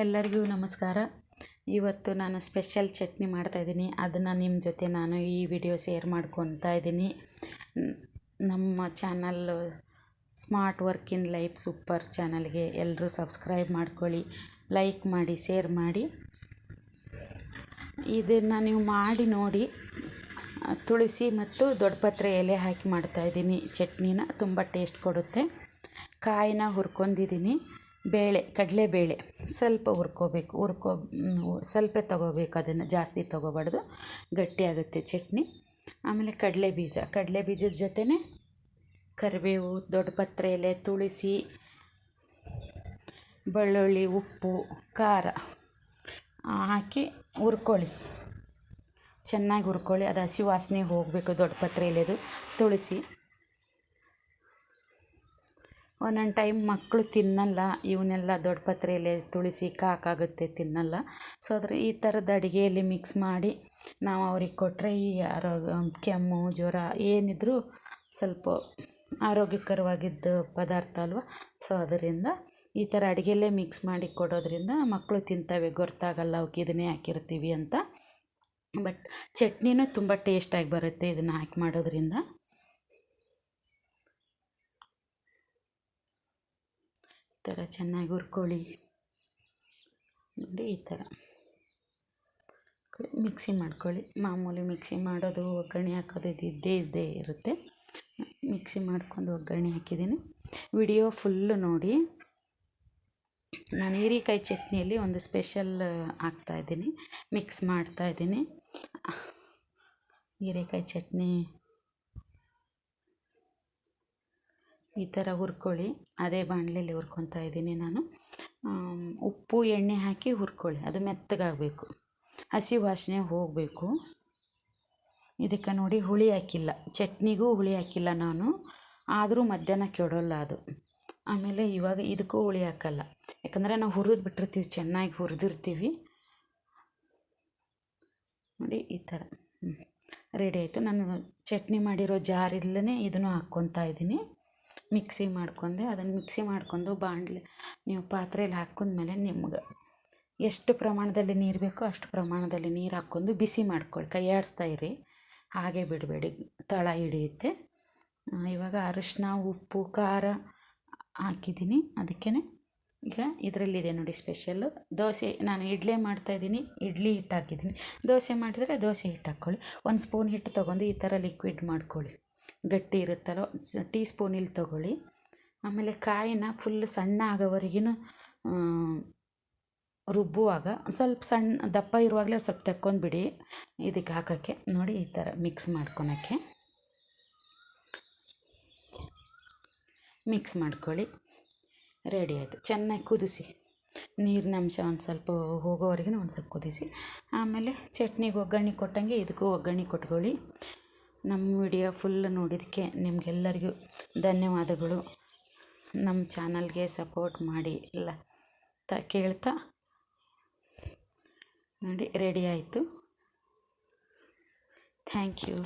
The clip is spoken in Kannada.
ಎಲ್ಲರಿಗೂ ನಮಸ್ಕಾರ. ಇವತ್ತು ನಾನು ಸ್ಪೆಷಲ್ ಚಟ್ನಿ ಮಾಡ್ತಾಯಿದ್ದೀನಿ ಅದನ್ನು ನಿಮ್ಮ ಜೊತೆ ನಾನು ಈ ವಿಡಿಯೋ ಶೇರ್ ಮಾಡ್ಕೊತಾ ಇದ್ದೀನಿ. ನಮ್ಮ channel smart work in life super ಚಾನಲ್ಗೆ ಎಲ್ಲರೂ ಸಬ್ಸ್ಕ್ರೈಬ್ ಮಾಡ್ಕೊಳ್ಳಿ, ಲೈಕ್ ಮಾಡಿ, ಶೇರ್ ಮಾಡಿ. ಇದನ್ನು ನೀವು ಮಾಡಿ ನೋಡಿ, ತುಳಸಿ ಮತ್ತು ದೊಡ್ಡಪತ್ರೆ ಎಲೆ ಹಾಕಿ ಮಾಡ್ತಾಯಿದ್ದೀನಿ ಚಟ್ನಿನ ತುಂಬ ಟೇಸ್ಟ್ ಕೊಡುತ್ತೆ. ಕಾಯಿನ ಹುರ್ಕೊಂಡಿದ್ದೀನಿ. ಬೇಳೆ, ಕಡಲೆಬೇಳೆ ಸ್ವಲ್ಪ ಹುರ್ಕೋಬೇಕು, ಹುರ್ಕೋ ಸ್ವಲ್ಪ ತಗೋಬೇಕು, ಅದನ್ನು ಜಾಸ್ತಿ ತಗೋಬಾರ್ದು. ಗಟ್ಟಿಯಾಗುತ್ತೆ ಚಟ್ನಿ. ಆಮೇಲೆ ಕಡಲೆ ಬೀಜ, ಕಡಲೆ ಬೀಜದ ಜೊತೆನೇ ಕರಿಬೇವು ದೊಡ್ಡಪತ್ರೆ ಎಲೆ, ತುಳಸಿ, ಬೆಳ್ಳುಳ್ಳಿ, ಉಪ್ಪು, ಖಾರ ಹಾಕಿ ಹುರ್ಕೊಳ್ಳಿ. ಚೆನ್ನಾಗಿ ಹುರ್ಕೊಳ್ಳಿ. ಅದು ಹಸಿ ವಾಸನೆ ಹೋಗಬೇಕು ದೊಡ್ಡಪತ್ರೆ ಎಲೆದು. ತುಳಸಿ. ಒಂದೊಂದು ಟೈಮ್ ಮಕ್ಕಳು ತಿನ್ನಲ್ಲ ಇವನ್ನೆಲ್ಲ ದೊಡ್ಡ ಪತ್ರೆಯಲ್ಲಿ ತುಳಸಿ ಕಾಕಾಗುತ್ತೆ ತಿನ್ನಲ್ಲ. ಸೊ ಅದ್ರ ಈ ಥರದ ಅಡುಗೆಯಲ್ಲಿ ಮಿಕ್ಸ್ ಮಾಡಿ ನಾವು ಅವ್ರಿಗೆ ಕೊಟ್ಟರೆ ಈ ಆರೋಗ್ಯ, ಕೆಮ್ಮು, ಜ್ವರ ಏನಿದ್ರೂ ಸ್ವಲ್ಪ ಆರೋಗ್ಯಕರವಾಗಿದ್ದ ಪದಾರ್ಥ ಅಲ್ವಾ? ಸೊ ಅದರಿಂದ ಈ ಥರ ಅಡುಗೆಯಲ್ಲೇ ಮಿಕ್ಸ್ ಮಾಡಿ ಕೊಡೋದ್ರಿಂದ ಮಕ್ಕಳು ತಿಂತವೆ, ಗೊತ್ತಾಗಲ್ಲ ಅವಕ್ಕೆ ಇದನ್ನೇ ಹಾಕಿರ್ತೀವಿ ಅಂತ. ಬಟ್ ಚಟ್ನಿನೂ ತುಂಬ ಟೇಸ್ಟಾಗಿ ಬರುತ್ತೆ ಇದನ್ನು ಹಾಕಿ ಮಾಡೋದ್ರಿಂದ. ಥರ ಚೆನ್ನಾಗಿ ಹುರ್ಕೊಳ್ಳಿ. ನೋಡಿ ಈ ಥರ. ಮಿಕ್ಸಿ ಮಾಡ್ಕೊಳ್ಳಿ. ಮಾಮೂಲಿ ಮಿಕ್ಸಿ ಮಾಡೋದು ಒಗ್ಗರಣೆ ಹಾಕೋದು ಇದು ಇದ್ದೇ ಇದ್ದೇ ಇರುತ್ತೆ. ಮಿಕ್ಸಿ ಮಾಡ್ಕೊಂಡು ಒಗ್ಗರಣೆ ಹಾಕಿದ್ದೀನಿ. ವಿಡಿಯೋ ಫುಲ್ಲು ನೋಡಿ. ನಾನು ಹೀರೆಕಾಯಿ ಚಟ್ನಿಯಲ್ಲಿ ಒಂದು ಸ್ಪೆಷಲ್ ಹಾಕ್ತಾಯಿದ್ದೀನಿ ಮಿಕ್ಸ್ ಮಾಡ್ತಾಯಿದ್ದೀನಿ ಹೀರೆಕಾಯಿ ಚಟ್ನಿ ಈ ಥರ ಹುರ್ಕೊಳ್ಳಿ. ಅದೇ ಬಾಣಲೆಯಲ್ಲಿ ಹುರ್ಕೊತಾ ಇದ್ದೀನಿ ನಾನು. ಉಪ್ಪು, ಎಣ್ಣೆ ಹಾಕಿ ಹುರ್ಕೊಳ್ಳಿ. ಅದು ಮೆತ್ತಗಾಗಬೇಕು. ಹಸಿ ವಾಸನೆ ಹೋಗಬೇಕು. ಇದಕ್ಕೆ ನೋಡಿ ಹುಳಿ ಹಾಕಿಲ್ಲ. ಚಟ್ನಿಗೂ ಹುಳಿ ಹಾಕಿಲ್ಲ ನಾನು. ಆದರೂ ಮಧ್ಯಾಹ್ನ ಕೆಡೋಲ್ಲ ಅದು. ಆಮೇಲೆ ಇವಾಗ ಇದಕ್ಕೂ ಹುಳಿ ಹಾಕಲ್ಲ. ಯಾಕಂದರೆ ನಾವು ಹುರಿದು ಬಿಟ್ಟಿರ್ತೀವಿ, ಚೆನ್ನಾಗಿ ಹುರಿದಿರ್ತೀವಿ. ನೋಡಿ, ಈ ಥರ. ರೆಡಿ ಆಯಿತು. ನಾನು ಚಟ್ನಿ ಮಾಡಿರೋ ಜಾರಿಲ್ಲೇ ಇದನ್ನು ಹಾಕ್ಕೊತಾ ಇದ್ದೀನಿ. ಮಿಕ್ಸಿ ಮಾಡ್ಕೊಂಡೆ, ಅದನ್ನು ಮಿಕ್ಸಿ ಮಾಡ್ಕೊಂಡು ಬಾಣಲೆ ನೀವು ಪಾತ್ರೆಯಲ್ಲಿ ಹಾಕ್ಕೊಂಡ್ಮೇಲೆ ನಿಮ್ಗೆ ಎಷ್ಟು ಪ್ರಮಾಣದಲ್ಲಿ ನೀರು ಬೇಕೋ ಅಷ್ಟು ಪ್ರಮಾಣದಲ್ಲಿ ನೀರು ಹಾಕ್ಕೊಂಡು ಬಿಸಿ ಮಾಡ್ಕೊಳ್ಳಿ ಕೈ ಆಡಿಸ್ತಾ ಇರಿ. ಹಾಗೆ ಬಿಡಬೇಡಿ, ತಳ ಹಿಡಿಯುತ್ತೆ. ಇವಾಗ ಅರಿಶಿನ ಉಪ್ಪು, ಖಾರ ಹಾಕಿದ್ದೀನಿ. ಅದಕ್ಕೇ ಈಗ ಇದರಲ್ಲಿದೆ ನೋಡಿ ಸ್ಪೆಷಲ್ಲು. ದೋಸೆ, ನಾನು ಇಡ್ಲಿ ಮಾಡ್ತಾಯಿದ್ದೀನಿ ಇಡ್ಲಿ ಹಿಟ್ಟು ಹಾಕಿದ್ದೀನಿ. ದೋಸೆ ಮಾಡಿದರೆ ದೋಸೆ ಹಿಟ್ಟು ಹಾಕ್ಕೊಳ್ಳಿ. ಒಂದು ಸ್ಪೂನ್ ಹಿಟ್ಟು ತೊಗೊಂಡು ಈ ಥರ ಲಿಕ್ವಿಡ್ ಮಾಡ್ಕೊಳ್ಳಿ. ಗಟ್ಟಿ ಇರುತ್ತಲ್ಲೋ ಟೀ ಸ್ಪೂನಲ್ಲಿ ತಗೊಳ್ಳಿ. ಆಮೇಲೆ ಕಾಯಿನ ಫುಲ್ ಸಣ್ಣ ಆಗೋವರೆಗೂ ರುಬ್ಬುವಾಗ ಸ್ವಲ್ಪ ಸಣ್ಣ ದಪ್ಪ ಇರುವಾಗಲೇ ಸ್ವಲ್ಪ ತೆಕ್ಕೊಂಡ್ಬಿಡಿ ಇದಕ್ಕೆ ಹಾಕೋಕ್ಕೆ. ನೋಡಿ ಈ ಥರ ಮಿಕ್ಸ್ ಮಾಡ್ಕೊಳಕ್ಕೆ. ಮಿಕ್ಸ್ ಮಾಡ್ಕೊಳ್ಳಿ. ರೆಡಿ ಆಯಿತು. ಚೆನ್ನಾಗಿ ಕುದಿಸಿ. ನೀರಿನ ಅಂಶ ಒಂದು ಸ್ವಲ್ಪ ಹೋಗೋವರೆಗೂ ಒಂದು ಸ್ವಲ್ಪ ಕುದಿಸಿ. ಆಮೇಲೆ ಚಟ್ನಿಗೆ ಒಗ್ಗರಣೆ ಕೊಟ್ಟಂಗೆ ಇದಕ್ಕೂ ಒಗ್ಗರಣೆ ಕೊಟ್ಕೊಳ್ಳಿ. ನಮ್ಮ ವಿಡಿಯೋ ಫುಲ್ ನೋಡಿದ್ದಕ್ಕೆ ನಿಮಗೆಲ್ಲರಿಗೂ ಧನ್ಯವಾದಗಳು. ನಮ್ಮ ಚಾನಲ್ಗೆ ಸಪೋರ್ಟ್ ಮಾಡಿ, ಎಲ್ಲ ತ ಕೇಳ್ತಾ ನೋಡಿ ರೆಡಿ ಆಯಿತು. Thank you